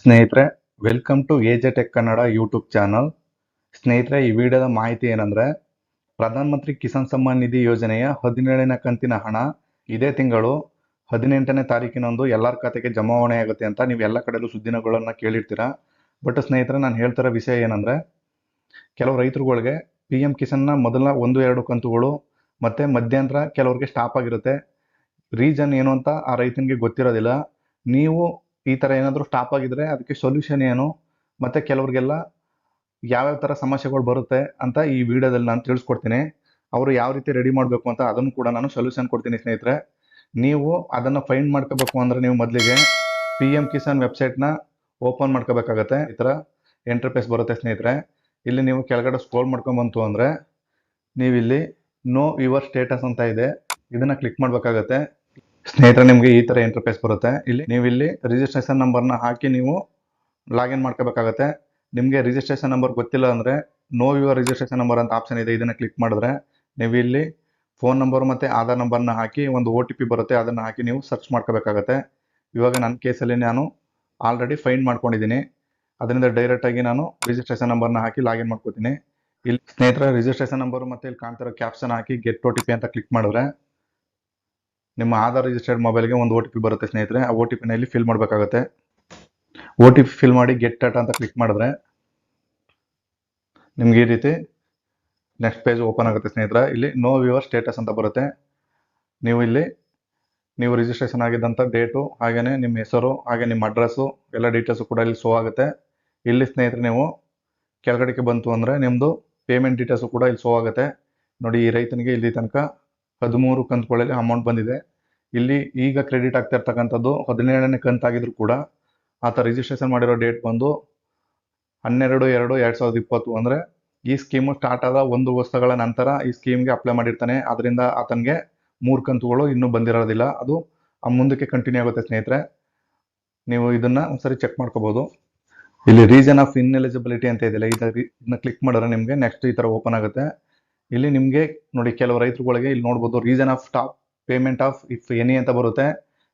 ಸ್ನೇಹಿತರೆ welcome to AJ tech Kannada YouTube channel ಸ್ನೇಹಿತರೆ, ಈ ವಿಡಿಯೋದ ಮಾಹಿತಿ ಏನಂದ್ರೆ ಪ್ರಧಾನಮಂತ್ರಿ ಕಿಸಾನ್ ಸಮ್ಮಾನ್ ನಿಧಿ ಯೋಜನೆಯ ಹದಿನೇಳನೇ ಕಂತಿನ ಹಣ ಇದೇ ತಿಂಗಳು ಹದಿನೆಂಟನೇ ತಾರೀಕಿನಂದು ಎಲ್ಲರ ಖಾತೆಗೆ ಜಮಾವಣೆ ಆಗುತ್ತೆ ಅಂತ ನೀವು ಎಲ್ಲ ಕಡೆಯಲ್ಲೂ ಸುದ್ದಿನಗಳನ್ನು ಕೇಳಿರ್ತೀರಾ. ಬಟ್ ಸ್ನೇಹಿತರೆ, ನಾನು ಹೇಳ್ತಿರೋ ವಿಷಯ ಏನಂದ್ರೆ, ಕೆಲವು ರೈತರುಗಳಿಗೆ ಪಿ ಎಂ ಕಿಸಾನ್ನ ಮೊದಲ ಒಂದು, ಎರಡು ಕಂತುಗಳು ಮತ್ತೆ ಮಧ್ಯಂತರ ಕೆಲವ್ರಿಗೆ ಸ್ಟಾಪ್ ಆಗಿರುತ್ತೆ. ರೀಸನ್ ಏನು ಅಂತ ಆ ರೈತನಿಗೆ ಗೊತ್ತಿರೋದಿಲ್ಲ. ನೀವು ಈ ಥರ ಏನಾದರೂ ಸ್ಟಾಪ್ ಆಗಿದ್ರೆ ಅದಕ್ಕೆ ಸೊಲ್ಯೂಷನ್ ಏನು? ಮತ್ತು ಕೆಲವ್ರಿಗೆಲ್ಲ ಯಾವ್ಯಾವ ಥರ ಸಮಸ್ಯೆಗಳು ಬರುತ್ತೆ ಅಂತ ಈ ವಿಡಿಯೋದಲ್ಲಿ ನಾನು ತಿಳಿಸ್ಕೊಡ್ತೀನಿ. ಅವರು ಯಾವ ರೀತಿ ರೆಡಿ ಮಾಡಬೇಕು ಅಂತ ಅದನ್ನು ಕೂಡ ನಾನು ಸೊಲ್ಯೂಷನ್ ಕೊಡ್ತೀನಿ ಸ್ನೇಹಿತರೆ. ನೀವು ಅದನ್ನು ಫೈಂಡ್ ಮಾಡ್ಕೋಬೇಕು ಅಂದರೆ ನೀವು ಮೊದಲಿಗೆ ಪಿ ಎಂ ಕಿಸಾನ್ ವೆಬ್ಸೈಟ್ನ ಓಪನ್ ಮಾಡ್ಕೋಬೇಕಾಗತ್ತೆ. ಈ ಥರ ಎಂಟ್ರಪೇಸ್ ಬರುತ್ತೆ ಸ್ನೇಹಿತರೆ. ಇಲ್ಲಿ ನೀವು ಕೆಳಗಡೆ ಸ್ಕ್ರೋಲ್ ಮಾಡ್ಕೊಂಬಂತು ಅಂದರೆ ನೀವಿಲ್ಲಿ ನೋ ಯುವರ್ ಸ್ಟೇಟಸ್ ಅಂತ ಇದೆ. ಇದನ್ನು ಕ್ಲಿಕ್ ಮಾಡಬೇಕಾಗತ್ತೆ. ಸ್ನೇಹಿತರೆ, ನಿಮಗೆ ಈ ಥರ ಇಂಟರ್ಫೇಸ್ ಬರುತ್ತೆ. ಇಲ್ಲಿ ನೀವು ಇಲ್ಲಿ ರಿಜಿಸ್ಟ್ರೇಷನ್ ನಂಬರ್ನ ಹಾಕಿ ನೀವು ಲಾಗಿನ್ ಮಾಡ್ಕೋಬೇಕಾಗತ್ತೆ. ನಿಮಗೆ ರಿಜಿಸ್ಟ್ರೇಷನ್ ನಂಬರ್ ಗೊತ್ತಿಲ್ಲ ಅಂದರೆ ನೋ ಯುವರ್ ರಿಜಿಸ್ಟ್ರೇಷನ್ ನಂಬರ್ ಅಂತ ಆಪ್ಷನ್ ಇದೆ. ಇದನ್ನು ಕ್ಲಿಕ್ ಮಾಡಿದ್ರೆ ನೀವು ಇಲ್ಲಿ ಫೋನ್ ನಂಬರ್ ಮತ್ತು ಆಧಾರ್ ನಂಬರ್ನ ಹಾಕಿ ಒಂದು ಒ ಟಿ ಪಿ ಬರುತ್ತೆ. ಅದನ್ನು ಹಾಕಿ ನೀವು ಸರ್ಚ್ ಮಾಡ್ಕೋಬೇಕಾಗತ್ತೆ. ಇವಾಗ ನನ್ನ ಕೇಸಲ್ಲಿ ನಾನು ಆಲ್ರೆಡಿ ಫೈನ್ ಮಾಡ್ಕೊಂಡಿದ್ದೀನಿ. ಅದರಿಂದ ಡೈರೆಕ್ಟಾಗಿ ನಾನು ರಿಜಿಸ್ಟ್ರೇಷನ್ ನಂಬರ್ನ ಹಾಕಿ ಲಾಗಿನ್ ಮಾಡ್ಕೋತೀನಿ. ಇಲ್ಲಿ ಸ್ನೇಹಿತರ ರಿಜಿಸ್ಟ್ರೇಷನ್ ನಂಬರ್ ಮತ್ತು ಇಲ್ಲಿ ಕಾಣ್ತಿರೋ ಕ್ಯಾಪ್ಷನ್ ಹಾಕಿ ಗೆಟ್ ಒ ಟಿ ಪಿ ಅಂತ ಕ್ಲಿಕ್ ಮಾಡಿದ್ರೆ ನಿಮ್ಮ ಆಧಾರ್ ರಿಜಿಸ್ಟರ್ಡ್ ಮೊಬೈಲ್ಗೆ ಒಂದು ಒ ಟಿ ಪಿ ಬರುತ್ತೆ ಸ್ನೇಹಿತರೆ. ಆ ಒ ಟಿ ಪಿನಲ್ಲಿ ಫಿಲ್ ಮಾಡಬೇಕಾಗುತ್ತೆ. ಒ ಟಿ ಪಿ ಫಿಲ್ ಮಾಡಿ ಗೆಟ್ ಡಾಟಾ ಅಂತ ಕ್ಲಿಕ್ ಮಾಡಿದ್ರೆ ನಿಮ್ಗೆ ಈ ರೀತಿ ನೆಕ್ಸ್ಟ್ ಪೇಜ್ ಓಪನ್ ಆಗುತ್ತೆ ಸ್ನೇಹಿತರೆ. ಇಲ್ಲಿ ನೋ ವ್ಯೂವರ್ ಸ್ಟೇಟಸ್ ಅಂತ ಬರುತ್ತೆ. ನೀವು ಇಲ್ಲಿ ನೀವು ರಿಜಿಸ್ಟ್ರೇಷನ್ ಆಗಿದ್ದಂಥ ಡೇಟು ಹಾಗೆಯೇ ನಿಮ್ಮ ಹೆಸರು, ಹಾಗೆ ನಿಮ್ಮ ಅಡ್ರೆಸ್ಸು ಎಲ್ಲ ಡೀಟೇಲ್ಸು ಕೂಡ ಇಲ್ಲಿ ಶೋ ಆಗುತ್ತೆ. ಇಲ್ಲಿ ಸ್ನೇಹಿತರೆ ನೀವು ಕೆಳಗಡೆಗೆ ಬಂತು ಅಂದರೆ ನಿಮ್ಮದು ಪೇಮೆಂಟ್ ಡೀಟೇಲ್ಸು ಕೂಡ ಇಲ್ಲಿ ಶೋ ಆಗುತ್ತೆ. ನೋಡಿ ಈ ರೈತನಿಗೆ ಇಲ್ಲಿ ತನಕ ಹದಿಮೂರು ಕಂತುಗಳಲ್ಲಿ ಅಮೌಂಟ್ ಬಂದಿದೆ. ಇಲ್ಲಿ ಈಗ ಕ್ರೆಡಿಟ್ ಆಗ್ತಾ ಇರ್ತಕ್ಕಂಥದ್ದು ಹದಿನೇಳನೇ ಕಂತಾಗಿದ್ರು ಕೂಡ ಆತ ರಿಜಿಸ್ಟ್ರೇಷನ್ ಮಾಡಿರೋ ಡೇಟ್ ಬಂದು ಹನ್ನೆರಡು, ಎರಡು ಎರಡು ಸಾವಿರದ ಇಪ್ಪತ್ತು ಅಂದರೆ ಈ ಸ್ಕೀಮು ಸ್ಟಾರ್ಟ್ ಆದ ಒಂದು ವರ್ಷಗಳ ನಂತರ ಈ ಸ್ಕೀಮ್ಗೆ ಅಪ್ಲೈ ಮಾಡಿರ್ತಾನೆ. ಅದರಿಂದ ಆತನಿಗೆ ಮೂರು ಕಂತುಗಳು ಇನ್ನೂ ಬಂದಿರೋದಿಲ್ಲ. ಅದು ಆ ಮುಂದಕ್ಕೆ ಕಂಟಿನ್ಯೂ ಆಗುತ್ತೆ ಸ್ನೇಹಿತರೆ. ನೀವು ಇದನ್ನು ಒಂದ್ಸರಿ ಚೆಕ್ ಮಾಡ್ಕೋಬೋದು. ಇಲ್ಲಿ ರೀಸನ್ ಆಫ್ ಇನ್ಎಲಿಜಿಬಿಲಿಟಿ ಅಂತ ಇದೆಯಲ್ಲ, ಇದನ್ನ ಕ್ಲಿಕ್ ಮಾಡಿದ್ರೆ ನಿಮಗೆ ನೆಕ್ಸ್ಟ್ ಈ ಥರ ಓಪನ್ ಆಗುತ್ತೆ. ಇಲ್ಲಿ ನಿಮಗೆ ನೋಡಿ ಕೆಲವು ರೈತರುಗಳಿಗೆ ಇಲ್ಲಿ ನೋಡ್ಬೋದು reason of stop payment of if any ಅಂತ ಬರುತ್ತೆ.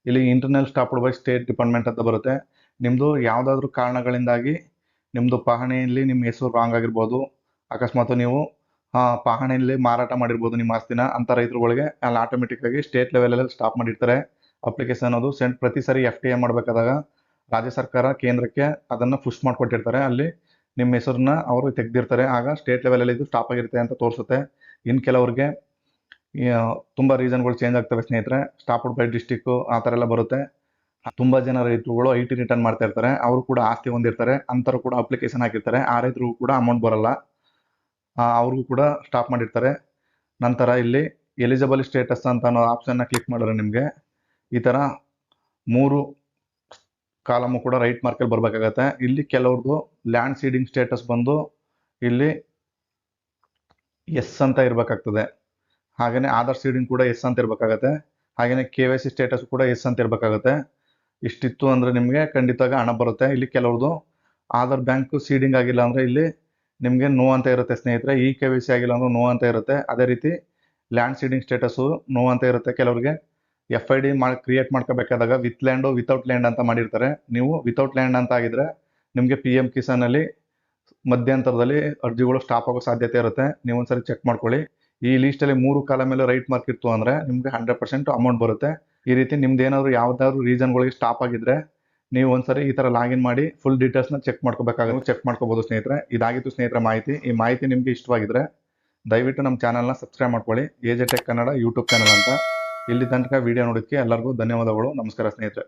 ಇಲ್ಲಿ internal stop by state department ಅಂತ ಬರುತ್ತೆ. ನಿಮ್ಮದು ಯಾವುದಾದ್ರೂ ಕಾರಣಗಳಿಂದಾಗಿ ನಿಮ್ಮದು ಪಹಣಿಯಲ್ಲಿ ನಿಮ್ಮ ಹೆಸರು ರಾಂಗ್ ಆಗಿರ್ಬೋದು. ಅಕಸ್ಮಾತ್ ನೀವು ಪಹಣಿಯಲ್ಲಿ ಮಾರಾಟ ಮಾಡಿರ್ಬೋದು ನಿಮ್ಮ ಆಸ್ತಿನ ಅಂಥ ರೈತರುಗಳಿಗೆ ಅಲ್ಲಿ ಆಟೋಮೆಟಿಕ್ಕಾಗಿ ಸ್ಟೇಟ್ ಲೆವೆಲಲ್ಲಿ ಸ್ಟಾಪ್ ಮಾಡಿರ್ತಾರೆ. ಅಪ್ಲಿಕೇಶನ್ ಅದು ಸೆಂಟ್ ಪ್ರತಿ ಸರಿ ಎಫ್ ಟಿ ಎ ಮಾಡಬೇಕಾದಾಗ ರಾಜ್ಯ ಸರ್ಕಾರ ಕೇಂದ್ರಕ್ಕೆ ಅದನ್ನು ಪುಷ್ ಮಾಡಿಕೊಟ್ಟಿರ್ತಾರೆ. ಅಲ್ಲಿ ನಿಮ್ಮ ಹೆಸರನ್ನ ಅವರು ತೆಗೆದಿರ್ತಾರೆ. ಆಗ ಸ್ಟೇಟ್ ಲೆವೆಲಲ್ಲಿ ಇದು ಸ್ಟಾಪ್ ಆಗಿರುತ್ತೆ ಅಂತ ತೋರಿಸುತ್ತೆ. ಇನ್ನು ಕೆಲವ್ರಿಗೆ ತುಂಬ ರೀಸನ್ಗಳು ಚೇಂಜ್ ಆಗ್ತವೆ ಸ್ನೇಹಿತರೆ. ಸ್ಟಾಪ್ಡ್ ಬೈ ಡಿಸ್ಟಿಕ್ಕು ಆ ಥರ ಎಲ್ಲ ಬರುತ್ತೆ. ತುಂಬ ಜನ ರೈತರುಗಳು ಐ ಟಿ ರಿಟರ್ನ್ ಮಾಡ್ತಾ ಇರ್ತಾರೆ. ಅವರು ಕೂಡ ಆಸ್ತಿ ಹೊಂದಿರ್ತಾರೆ. ಅಂಥವ್ರು ಕೂಡ ಅಪ್ಲಿಕೇಶನ್ ಹಾಕಿರ್ತಾರೆ. ಆ ರೈತರಿಗೂ ಕೂಡ ಅಮೌಂಟ್ ಬರಲ್ಲ. ಅವ್ರಿಗೂ ಕೂಡ ಸ್ಟಾಪ್ ಮಾಡಿರ್ತಾರೆ. ನಂತರ ಇಲ್ಲಿ ಎಲಿಜಿಬಲ್ ಸ್ಟೇಟಸ್ ಅಂತ ಅನ್ನೋ ಆಪ್ಷನ್ನ ಕ್ಲಿಕ್ ಮಾಡಿದ್ರೆ ನಿಮಗೆ ಈ ಥರ ಮೂರು ಕಾಲಮು ಕೂಡ ರೈಟ್ ಮಾರ್ಕಲ್ಲಿ ಬರಬೇಕಾಗತ್ತೆ. ಇಲ್ಲಿ ಕೆಲವ್ರದ್ದು ಲ್ಯಾಂಡ್ ಸೀಡಿಂಗ್ ಸ್ಟೇಟಸ್ ಬಂದು ಇಲ್ಲಿ ಎಸ್ ಅಂತ ಇರಬೇಕಾಗ್ತದೆ. ಹಾಗೆಯೇ ಆಧಾರ್ ಸೀಡಿಂಗ್ ಕೂಡ ಎಸ್ ಅಂತ ಇರಬೇಕಾಗತ್ತೆ. ಹಾಗೆಯೇ ಕೆ ವೈ ಸಿ ಸ್ಟೇಟಸ್ ಕೂಡ ಎಸ್ ಅಂತ ಇರಬೇಕಾಗತ್ತೆ. ಇಷ್ಟಿತ್ತು ಅಂದರೆ ನಿಮಗೆ ಖಂಡಿತವಾಗಿ ಹಣ ಬರುತ್ತೆ. ಇಲ್ಲಿ ಕೆಲವ್ರದ್ದು ಆಧಾರ್ ಬ್ಯಾಂಕ್ ಸೀಡಿಂಗ್ ಆಗಿಲ್ಲ ಅಂದರೆ ಇಲ್ಲಿ ನಿಮಗೆ ನೋ ಅಂತ ಇರುತ್ತೆ ಸ್ನೇಹಿತರೆ. ಈ ಕೆ ವೈ ಸಿ ಆಗಿಲ್ಲ ಅಂದ್ರೆ ನೋ ಅಂತ ಇರುತ್ತೆ. ಅದೇ ರೀತಿ ಲ್ಯಾಂಡ್ ಸೀಡಿಂಗ್ ಸ್ಟೇಟಸ್ಸು ನೋ ಅಂತ ಇರುತ್ತೆ ಕೆಲವ್ರಿಗೆ. ಎಫ್ ಐ ಡಿ ಮಾಡಿ ಕ್ರಿಯೇಟ್ ಮಾಡ್ಕೋಬೇಕಾದಾಗ ವಿತ್ ಲ್ಯಾಂಡು ವಿತೌಟ್ ಲ್ಯಾಂಡ್ ಅಂತ ಮಾಡಿರ್ತಾರೆ. ನೀವು ವಿತೌಟ್ ಲ್ಯಾಂಡ್ ಅಂತ ಆಗಿದ್ರೆ ನಿಮಗೆ ಪಿ ಎಂ ಕಿಸಾನಲ್ಲಿ ಮಧ್ಯಂತರದಲ್ಲಿ ಅರ್ಜಿಗಳು ಸ್ಟಾಪ್ ಆಗೋ ಸಾಧ್ಯತೆ ಇರುತ್ತೆ. ನೀವು ಒಂದ್ಸರಿ ಚೆಕ್ ಮಾಡ್ಕೊಳ್ಳಿ. ಈ ಲೀಸ್ಟಲ್ಲಿ ಮೂರು ಕಾಲ ಮೇಲೆ ರೈಟ್ ಮಾರ್ಕ್ ಇತ್ತು ಅಂದರೆ ನಿಮಗೆ ಹಂಡ್ರೆಡ್ ಪರ್ಸೆಂಟ್ ಅಮೌಂಟ್ ಬರುತ್ತೆ. ಈ ರೀತಿ ನಿಮ್ದು ಏನಾದರೂ ಯಾವುದಾದ್ರು ರೀಸನ್ಗಳಿಗೆ ಸ್ಟಾಪ್ ಆಗಿದ್ರೆ ನೀವು ಒಂದ್ಸರಿ ಈ ಥರ ಲಾಗಿನ್ ಮಾಡಿ ಫುಲ್ ಡೀಟೇಲ್ಸ್ನ ಚೆಕ್ ಮಾಡ್ಕೋಬೇಕಾಗುತ್ತೆ. ಚೆಕ್ ಮಾಡ್ಕೋಬೋದು ಸ್ನೇಹಿತರೆ. ಇದಾಗಿತ್ತು ಸ್ನೇಹಿತರ ಮಾಹಿತಿ. ಈ ಮಾಹಿತಿ ನಿಮಗೆ ಇಷ್ಟವಾಗಿದ್ರೆ ದಯವಿಟ್ಟು ನಮ್ಮ ಚಾನಲ್ನ ಸಬ್ಸ್ಕ್ರೈಬ್ ಮಾಡ್ಕೊಳ್ಳಿ. A J tech Kannada YouTube channel ಅಂತ. ಇಲ್ಲಿ ತನಕ ವಿಡಿಯೋ ನೋಡೋಕ್ಕೆ ಎಲ್ಲರಿಗೂ ಧನ್ಯವಾದಗಳು. ನಮಸ್ಕಾರ ಸ್ನೇಹಿತರೆ.